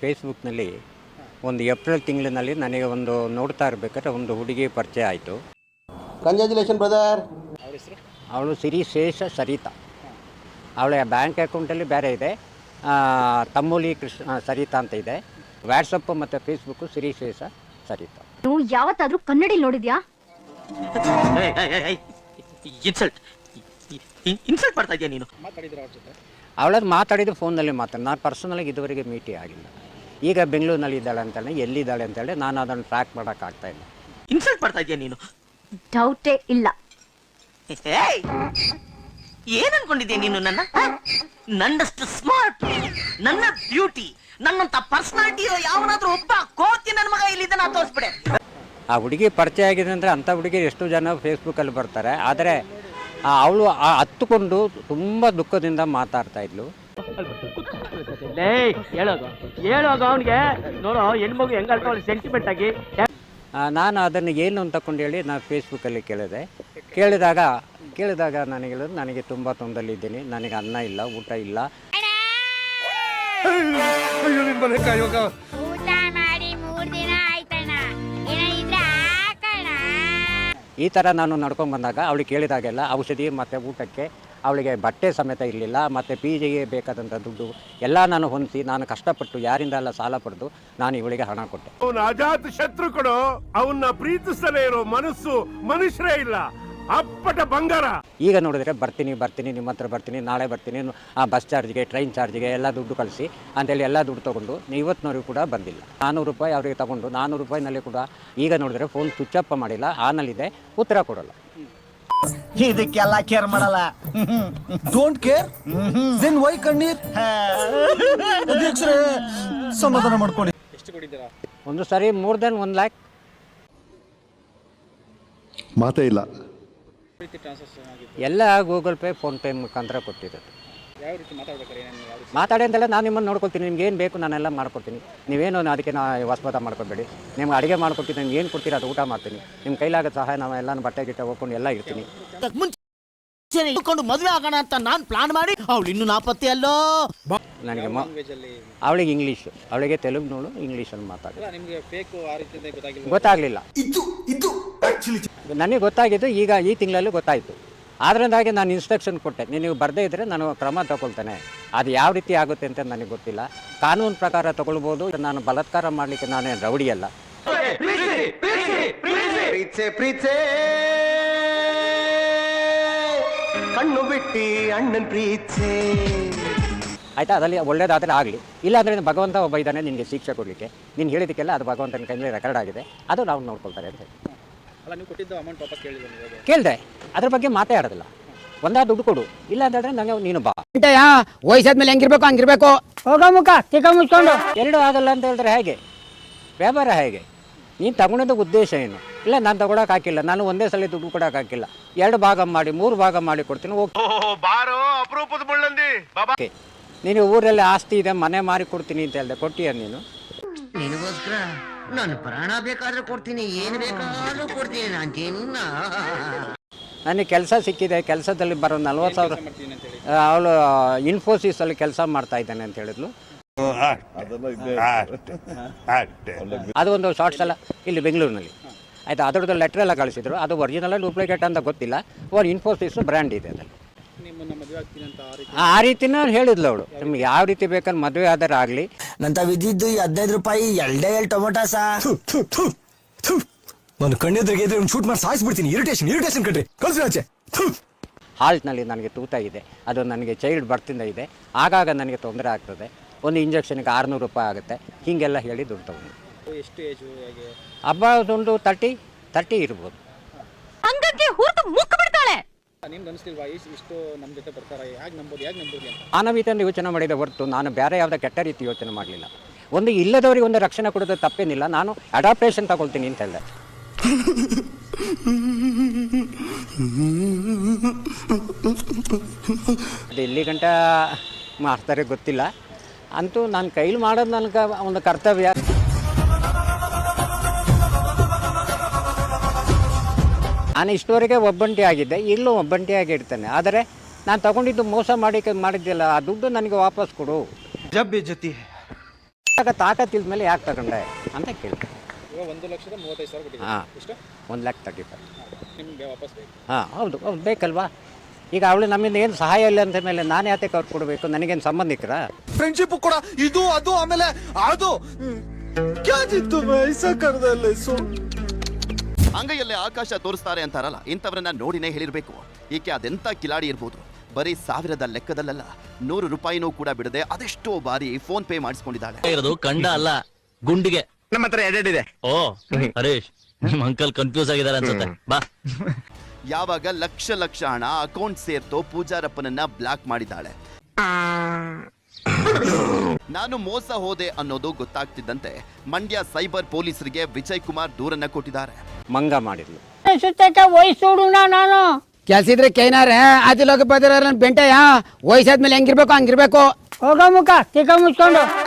ಫೇಸ್ಬುಕ್ನಲ್ಲಿ ಒಂದು ಏಪ್ರಿಲ್ ತಿಂಗಳಿನಲ್ಲಿ ನನಗೆ ಒಂದು ನೋಡ್ತಾ ಇರಬೇಕಾದ್ರೆ ಒಂದು ಹುಡುಗಿ ಪರಿಚಯ ಆಯಿತು. ಕಂಗ್ರ್ಯಾಚುಲೇಷನ್ ಬ್ರದರ್ ಅವಳು ಸಿರಿ ಶೇಷ ಸರಿತಾ. ಅವಳ ಬ್ಯಾಂಕ್ ಅಕೌಂಟಲ್ಲಿ ಬೇರೆ ಇದೆ. ತಮ್ಮೂಲಿ ಕೃಷ್ಣ ಸರಿತಾ ಅಂತ ಇದೆ. ವಾಟ್ಸಪ್ಪು ಮತ್ತು ಫೇಸ್ಬುಕ್ಕು ಸಿರಿ ಶೇಷ ಸರಿತಾ. ನೀವು ಯಾವತ್ತಾದರೂ ಕನ್ನಡಿ ನೋಡಿದ್ಯಾ? ಇನ್ಸಲ್ಟ್. ಇನ್ಸಲ್ಟ್ ಮಾಡ್ತಾ ಇದೆಯಾ ನೀನು? ಅವಳದ್ದು ಮಾತಾಡಿದ್ದು ಫೋನಲ್ಲಿ ಮಾತಾಡಿ ನಾನು ಪರ್ಸನಲಾಗಿ ಇದುವರೆಗೆ ಮೀಟಿ ಆಗಿಲ್ಲ. ಈಗ ಬೆಂಗಳೂರಿನಲ್ಲಿ ಇದ್ದಾಳೆ ಅಂತೇಳಿ ಎಲ್ಲಿದ್ದಾಳೆ ಅಂತೇಳಿ ನಾನು ಅದನ್ನು ಟ್ರ್ಯಾಕ್ ಮಾಡೋಕ್ಕಾಗ್ತಾ ಇಲ್ಲ. ಇನ್ಸಲ್ಟ್ ಮಾಡ್ತಾ ಇದೀಯ ನೀನು? ಡೌಟೇ ಇಲ್ಲ. ಏಯ್! ಏನ್ ಅನ್ಕೊಂಡಿದ್ಯಾ ನೀನು ನನ್ನ? ನನ್ನಷ್ಟು ಸ್ಮಾರ್ಟ್ ನನ್ನ ಬ್ಯೂಟಿ ನನ್ನಂತ ಪರ್ಸನಾಲಿಟಿ ಇರೋ ಯಾವನಾದ್ರೂ ಒಬ್ಬ ಕೋತಿ ನನ್ನ ಮಗ ಇಲ್ಲಿದ್ದಾನ ತೋರಿಸ್ಬಿಡೆ. ಆ ಹುಡುಗಿ ಪರಿಚಯ ಆಗಿದೆ ಅಂದರೆ ಅಂಥ ಹುಡುಗಿ ಎಷ್ಟು ಜನ ಫೇಸ್ಬುಕ್ಕಲ್ಲಿ ಬರ್ತಾರೆ. ಆದರೆ ಅವಳು ಹತ್ತುಕೊಂಡು ತುಂಬ ದುಃಖದಿಂದ ಮಾತಾಡ್ತಾ ಇದ್ಲು. ಹೇಳೋದು. ಹೇಳೋದು ಅವನಿಗೆ. ನೋಡೋ ಹೆಣ್ಮಗು ಹೆಂಗ್ ಅಳ್ತಾವಳಿ ಸೆಂಟಿಮೆಂಟ್ ಆಗಿ. ನಾನು ಅದನ್ನು ಏನು ಅಂತ ಕೊಂಡು ಹೇಳಿ ನಾನು ಫೇಸ್ಬುಕ್ಕಲ್ಲಿ ಕೇಳಿದೆ. ಕೇಳಿದಾಗ ಕೇಳಿದಾಗ ನನಗೆ ಹೇಳಿದ್ರು ನನಗೆ ತುಂಬ ತೊಂದರೆಲಿದ್ದೀನಿ ನನಗೆ ಅನ್ನ ಇಲ್ಲ ಊಟ ಇಲ್ಲ. ಈ ಥರ ನಾನು ನಡ್ಕೊಂಡು ಬಂದಾಗ ಅವಳಿಗೆ ಕೇಳಿದಾಗೆಲ್ಲ ಔಷಧಿ ಮತ್ತು ಊಟಕ್ಕೆ ಅವಳಿಗೆ ಬಟ್ಟೆ ಸಮೇತ ಇರಲಿಲ್ಲ, ಮತ್ತು ಪಿ ಜಿಗೆ ಬೇಕಾದಂಥ ದುಡ್ಡು ಎಲ್ಲ ನಾನು ಹೊಂದಿಸಿ ನಾನು ಕಷ್ಟಪಟ್ಟು ಯಾರಿಂದ ಎಲ್ಲ ಸಾಲ ಪಡೆದು ನಾನು ಇವಳಿಗೆ ಹಣ ಕೊಟ್ಟೆ. ಅವನ ಅಜಾತ ಶತ್ರು ಅವನ್ನ ಪ್ರೀತಿಸಲೇ ಇರೋ ಮನಸ್ಸು ಮನುಷ್ಯರೇ ಇಲ್ಲ. ಅಪ್ಪಟ ಬಂಗಾರ. ಈಗ ನೋಡಿದ್ರೆ ಬರ್ತೀನಿ ಬರ್ತೀನಿ ನಿಮ್ಮ ಹತ್ರ ಬರ್ತೀನಿ ನಾಳೆ ಬರ್ತೀನಿ ಆ ಬಸ್ ಚಾರ್ಜ್ಗೆ ಟ್ರೈನ್ ಚಾರ್ಜ್ಗೆ ಎಲ್ಲ ದುಡ್ಡು ಕಳಿಸಿ ಅಂತೇಳಿ ಎಲ್ಲ ದುಡ್ಡು ತೊಗೊಂಡು ಇವತ್ತಿನವರೆಗೂ ಕೂಡ ಬಂದಿಲ್ಲ. ನಾನ್ನೂರು ರೂಪಾಯಿ ಅವರಿಗೆ ತಗೊಂಡು ನಾನ್ನೂರು ರೂಪಾಯಿನಲ್ಲಿ ಕೂಡ ಈಗ ನೋಡಿದ್ರೆ ಫೋನ್ ಸ್ವಿಚ್ ಅಪ್ ಮಾಡಿಲ್ಲ ಆನಲ್ಲಿದೆ ಉತ್ತರ ಕೊಡಲ್ಲ. ಇದಕ್ಕೆಲ್ಲ ಕೇರ್ ಮಾಡಲ್ಲ. ಡೋಂಟ್ ಕೇರ್ ದೆನ್ ವೈ ಕಣ್ಣೀರ್? ಅಧ್ಯಕ್ಷರೇ ಸಮಾಧಾನ ಮಾಡ್ಕೊಳ್ಳಿ. ಒಂದು ಸರಿ ಮೋರ್ ದೆನ್ ಒನ್ ಲ್ಯಾಕ್ ಮಾತೇ ಇಲ್ಲ. ಎಲ್ಲ ಗೂಗಲ್ ಪೇ ಫೋನ್ಪೇ ಮುಖಾಂತರ ಕೊಟ್ಟಿರೋದು. ಮಾತಾಡಿ ಅಂತೆಲ್ಲ ನಾನು ನಿಮ್ಮನ್ನು ನೋಡ್ಕೊಳ್ತೀನಿ. ನಿಮ್ಗೆ ಏನು ಬೇಕು ನಾನೆಲ್ಲ ಮಾಡ್ಕೊಡ್ತೀನಿ. ನೀವೇನು ಅದಕ್ಕೆ ನಾ ಹೊಸ್ಪದ ಮಾಡ್ಕೊಬೇಡಿ. ನಿಮ್ಗೆ ಅಡುಗೆ ಮಾಡ್ಕೊಡ್ತೀನಿ. ನಿಮ್ಗೆ ಏನು ಕೊಡ್ತೀರ ಅದು ಊಟ ಮಾಡ್ತೀನಿ. ನಿಮ್ಮ ಕೈಲಾಗೋ ಸಹಾಯ ನಾವು ಎಲ್ಲ ಬಟ್ಟೆ ಗಿಟ್ಟೆ ಹೋಗ್ಕೊಂಡು ಎಲ್ಲ ಇರ್ತೀನಿ ಇಟ್ಕೊಂಡು ಮದ್ವೆ ಆಗೋಣ ಅಂತ ನಾನು ಪ್ಲಾನ್ ಮಾಡಿ ಅವಳು ಇನ್ನು ನಾಪತ್ತೆ ಅಲ್ಲೋ? ನನಗೆ ಮ ಅವಳಿಗೆ ಇಂಗ್ಲೀಷ್ ಅವಳಿಗೆ ತೆಲುಗುನೋಳು ಇಂಗ್ಲೀಷಲ್ಲಿ ಮಾತಾಡಿ. ಗೊತ್ತಾಗಲಿಲ್ಲ. ಇದು ಇದು ನನಗೆ ಗೊತ್ತಾಗಿದ್ದು ಈಗ ಈ ತಿಂಗಳಲ್ಲಿ ಗೊತ್ತಾಯಿತು. ಆದ್ರಿಂದಾಗಿ ನಾನು ಇನ್ಸ್ಟ್ರಕ್ಷನ್ ಕೊಟ್ಟೆ. ನೀವು ಬರದೇ ಇದ್ದರೆ ನಾನು ಕ್ರಮ ತಗೊಳ್ತೇನೆ. ಅದು ಯಾವ ರೀತಿ ಆಗುತ್ತೆ ಅಂತ ನನಗೆ ಗೊತ್ತಿಲ್ಲ. ಕಾನೂನು ಪ್ರಕಾರ ತಗೊಳ್ಬೋದು. ನಾನು ಬಲಾತ್ಕಾರ ಮಾಡಲಿಕ್ಕೆ ನಾನು ರೌಡಿ ಅಲ್ಲ. ಪ್ರೀತ್ಸೆ ಪ್ರೀತ್ಸೆ ಕಣ್ಣು ಬಿಟ್ಟಿ ಅಣ್ಣನ್ ಪ್ರೀತ್ಸೆ. ಆಯಿತಾ? ಅದರಲ್ಲಿ ಒಳ್ಳೇದಾದರೆ ಆಗಲಿ. ಇಲ್ಲಾಂದರೆ ಭಗವಂತ ಒಬ್ಬ ಇದ್ದಾನೆ ನಿನಗೆ ಶಿಕ್ಷೆ ಕೊಡಲಿಕ್ಕೆ. ನೀನು ಹೇಳಿದ್ದಕ್ಕೆಲ್ಲ ಅದು ಭಗವಂತನ ಕೈಯಲ್ಲಿ ರೆಕಾರ್ಡ್ ಆಗಿದೆ. ಅದು ನಾವು ನೋಡ್ಕೊಳ್ತಾರೆ ಅಂತ ಹೇಳಿ. ಕೇಳಿದೆ. ಅದ್ರ ಬಗ್ಗೆ ಮಾತಾಡೋದಿಲ್ಲ ಒಂದಾ ದುಡ್ಡು ಕೊಡು. ಇಲ್ಲ ಅಂತಂದ್ರೆ ನಂಗೆ ನೀನು ಬಾ. ವಯಸ್ಸಾದ್ಮೇಲೆ ಹೆಂಗಿರ್ಬೇಕು ಹಂಗಿರ್ಬೇಕು? ಹೋಗ ಮುಖ ತಿಕ್ಕ ಮುಚ್ಕೊಂಡು. ಎರಡು ಆಗಲ್ಲ ಅಂತ ಹೇಳಿದ್ರೆ ಹೇಗೆ? ವ್ಯಾಪಾರ ಹೇಗೆ? ನೀನು ತಗೊಂಡಿದ್ದ ಉದ್ದೇಶ ಏನು? ಇಲ್ಲ ನಾನು ತಗೊಳಕ್ ಹಾಕಿಲ್ಲ. ನಾನು ಒಂದೇ ಸಲ ದುಡ್ಡು ಕೊಡಕ್ ಹಾಕಿಲ್ಲ. ಎರಡು ಭಾಗ ಮಾಡಿ ಮೂರು ಭಾಗ ಮಾಡಿ ಕೊಡ್ತೀನಿ ಓಕೆ ಬಾರೋ ಅಪರೂಪದ ಮುಳ್ಳಂದಿ. ಬಾಬಾ ನೀನು ಊರಲ್ಲಿ ಆಸ್ತಿ ಇದೆ ಮನೆ ಮಾರಿ ಕೊಡ್ತೀನಿ ಅಂತ ಹೇಳಿದೆ. ಕೊಟ್ಟಿಯ ನೀನು? ನಿನಗೋಸ್ಕರ ನಾನು ಪ್ರಾಣ ಬೇಕಾದ್ರೂ ಕೊಡ್ತೀನಿ ಏನು ಬೇಕಾದ್ರೂ ಕೊಡ್ತೀನಿ ನಾನು ಚಿನ್ನ ನನಗೆ ಕೆಲಸ ಸಿಕ್ಕಿದೆ ಕೆಲಸದಲ್ಲಿ ಬರೋ ನಲ್ವತ್ತು ಸಾವಿರ ಅವಳು ಇನ್ಫೋಸಿಸಲ್ಲಿ ಕೆಲಸ ಮಾಡ್ತಾ ಇದ್ದಾನೆ ಅಂತ ಹೇಳಿದ್ಲು. ಅದು ಒಂದು ಶಾರ್ಟ್ಸ್ ಅಲ್ಲ ಇಲ್ಲಿ ಬೆಂಗಳೂರಿನಲ್ಲಿ. ಆಯ್ತು ಅದರದ್ದು ಲೆಟ್ರ್ ಎಲ್ಲ ಕಳಿಸಿದ್ರು. ಅದು ಒರಿಜಿನಲ್ ಡೂಪ್ಲಿಕೇಟ್ ಅಂತ ಗೊತ್ತಿಲ್ಲ. ಅವ್ರು ಇನ್ಫೋಸಿಸ್ ಬ್ರ್ಯಾಂಡ್ ಇದೆ ಅದರಲ್ಲಿ. ಆ ರೀತಿನ ಹೇಳಿದ್ಲು ಅವಳು. ನಿಮ್ಗೆ ಯಾವ ರೀತಿ ಬೇಕಂದ್ರೆ ಮದುವೆ ಆದರೆ ಆಗಲಿ. ನಂತ ಬಿದ್ದಿದ್ದು ಈ ಹದಿನೈದು ರೂಪಾಯಿ ಎಲ್ಡೆ ಎಲ್ ಟೊಮೊಟೊ ಸಾ. ನಾನು ಕಣ್ಣೆದ್ರಿಗೆ ಇದ್ರೆ ಶೂಟ್ ಮಾಡಿ ಸಾಯಿಸ್ಬಿಡ್ತೀನಿ. ಇರಿಟೇಷನ್ ಇರಿಟೇಷನ್ ಕಣ್ರಿ. ಕಳ್ಸಿ ಆಚೆ. ಹಾಲ್ಟ್ನಲ್ಲಿ ನನಗೆ ತೂತ ಇದೆ. ಅದು ನನಗೆ ಚೈಲ್ಡ್ ಬರ್ತಿಂದ ಇದೆ. ಆಗಾಗ ನನಗೆ ತೊಂದರೆ ಆಗ್ತದೆ. ಒಂದು ಇಂಜೆಕ್ಷನ್ಗೆ ಆರುನೂರು ರೂಪಾಯಿ ಆಗುತ್ತೆ. ಹೀಗೆಲ್ಲ ಹೇಳಿ ದುಡ್ಡು ತಗೊಂಡು. ಹಬ್ಬ ಒಂದು ತರ್ಟಿ ತರ್ಟಿ ಇರ್ಬೋದು. ಹಂಗಂಗೆ ಹುರ್ದು ಮುಕ್ ಅಂತ? ಮಾನವೀಯತೆಯನ್ನು ಯೋಚನೆ ಮಾಡಿದ ಹೊರತು ನಾನು ಬೇರೆ ಯಾವುದೇ ಕೆಟ್ಟ ರೀತಿ ಯೋಚನೆ ಮಾಡಲಿಲ್ಲ. ಒಂದು ಇಲ್ಲದವರಿಗೆ ಒಂದು ರಕ್ಷಣೆ ಕೊಡೋದು ತಪ್ಪೇನಿಲ್ಲ. ನಾನು ಅಡಾಪ್ಟೇಷನ್ ತಗೊಳ್ತೀನಿ ಅಂತ ಹೇಳಿದೆ. ಅದು ಎಲ್ಲಿ ಗಂಟ ಮಾಡ್ತಾರೆ ಗೊತ್ತಿಲ್ಲ. ಅಂತೂ ನಾನು ಕೈಲಿ ಮಾಡೋದು ನನಗೆ ಒಂದು ಕರ್ತವ್ಯ. ನಾನು ಇಷ್ಟವರೆಗೆ ಒಬ್ಬಂಟಿ ಆಗಿದ್ದೆ ಇಲ್ಲೂ ಒಬ್ಬಂಟಿಯಾಗಿ ಇರ್ತೇನೆ ಆದರೆ ನಾನು ತಗೊಂಡಿದ್ದು ಮೋಸ ಮಾಡಿ ಮಾಡಿದ್ದಿಲ್ಲ ಆ ದುಡ್ಡು ನನಗೆ ವಾಪಸ್ ಕೊಡು. ಜಬ್ಬಿ ಜೊತೆ ಆಗ ತಾಕತ್ತಿದ ಮೇಲೆ ಯಾಕೆ ತಗೊಂಡೆ ಅಂತ ಕೇಳಿ ಒಂದು ಲಕ್ಷ ಮೂವತ್ತೈದು ಸಾವಿರ ಹಾಂ. ಒಂದು ಲ್ಯಾಕ್ ತರ್ಟಿ ಫೈವ್ ನಿಮಗೆ ವಾಪಸ್ ಬೇಕು. ಹಾಂ ಹೌದು ಹೌದು ಬೇಕಲ್ವಾ? ಈಗ ಅವಳು ನಮ್ಮಿಂದ ಏನು ಸಹಾಯ ಇಲ್ಲ ಅಂತ ಮೇಲೆ ನಾನು ಯಾತಕ್ಕೆ ಅವ್ರು ಕೊಡಬೇಕು ನನಗೇನು ಸಂಬಂಧಿಕರ ಫ್ರೆಂಡ್ಶಿಪ್ ಕೂಡ ಇದು ಅದು ಆಮೇಲೆ ಅದು. ಕ್ಯಾಜಿತ್ತು ಮೈಸಕರದಲ್ಲಿ ಸೊ ಅಂಗೈಯಲ್ಲೇ ಆಕಾಶ ತೋರಿಸ್ತಾರೆ ಅಂತಾರಲ್ಲ ಇಂಥವ್ರನ್ನ ನೋಡಿನೇ ಹೇಳಿರ್ಬೇಕು. ಈಕೆ ಅದೆಂಥ ಕಿಲಾಡಿ ಇರ್ಬೋದು. ಬರೀ ಸಾವಿರದ ಲೆಕ್ಕದಲ್ಲ ನೂರು ರೂಪಾಯಿನೂ ಕೂಡ ಬಿಡದೆ ಅದೆಷ್ಟೋ ಬಾರಿ ಫೋನ್ ಪೇ ಮಾಡಿಸ್ಕೊಂಡಿದ್ದಾಳೆ. ಇರೋದು ಕಂಡ ಅಲ್ಲ ಗುಂಡಿಗೆ. ನಮ್ಮ ಹತ್ರ ಎರಡಿದೆ ಓ ಹರೀಶ್ ನಿಮ್ ಅಂಕಲ್ ಕನ್ಫ್ಯೂಸ್ ಆಗಿದ್ದಾರೆ ಅನ್ಸುತ್ತೆ. ಬಾ. ಯಾವಾಗ ಲಕ್ಷ ಲಕ್ಷ ಹಣ ಅಕೌಂಟ್ ಸೇರ್ತೋ ಪೂಜಾರಪ್ಪನನ್ನ ಬ್ಲಾಕ್ ಮಾಡಿದ್ದಾಳೆ. ನಾನು ಮೋಸ ಹೋದೆ ಅನ್ನೋದು ಗೊತ್ತಾಗ್ತಿದ್ದಂತೆ ಮಂಡ್ಯ ಸೈಬರ್ ಪೊಲೀಸರಿಗೆ ವಿಜಯ್ ಕುಮಾರ್ ದೂರನ್ನ ಕೊಟ್ಟಿದ್ದಾರೆ. ಮಂಗ ಮಾಡಿದ್ಲು. ನಾನು. ಕೆಲ್ಸಿದ್ರೆ ಕೈನಾರೆ ಆದಿಲೋಕ ಬದಿರ ಬೆಂಟಯ್ಯ ವಯಸ್ಸಾದ್ಮೇಲೆ ಹೆಂಗಿರ್ಬೇಕು ಹಂಗಿರ್ಬೇಕು. ಹೋಗೋ ಮುಖ ತಿಕ್ಕ ಮುಚ್ಕೊಂಡು.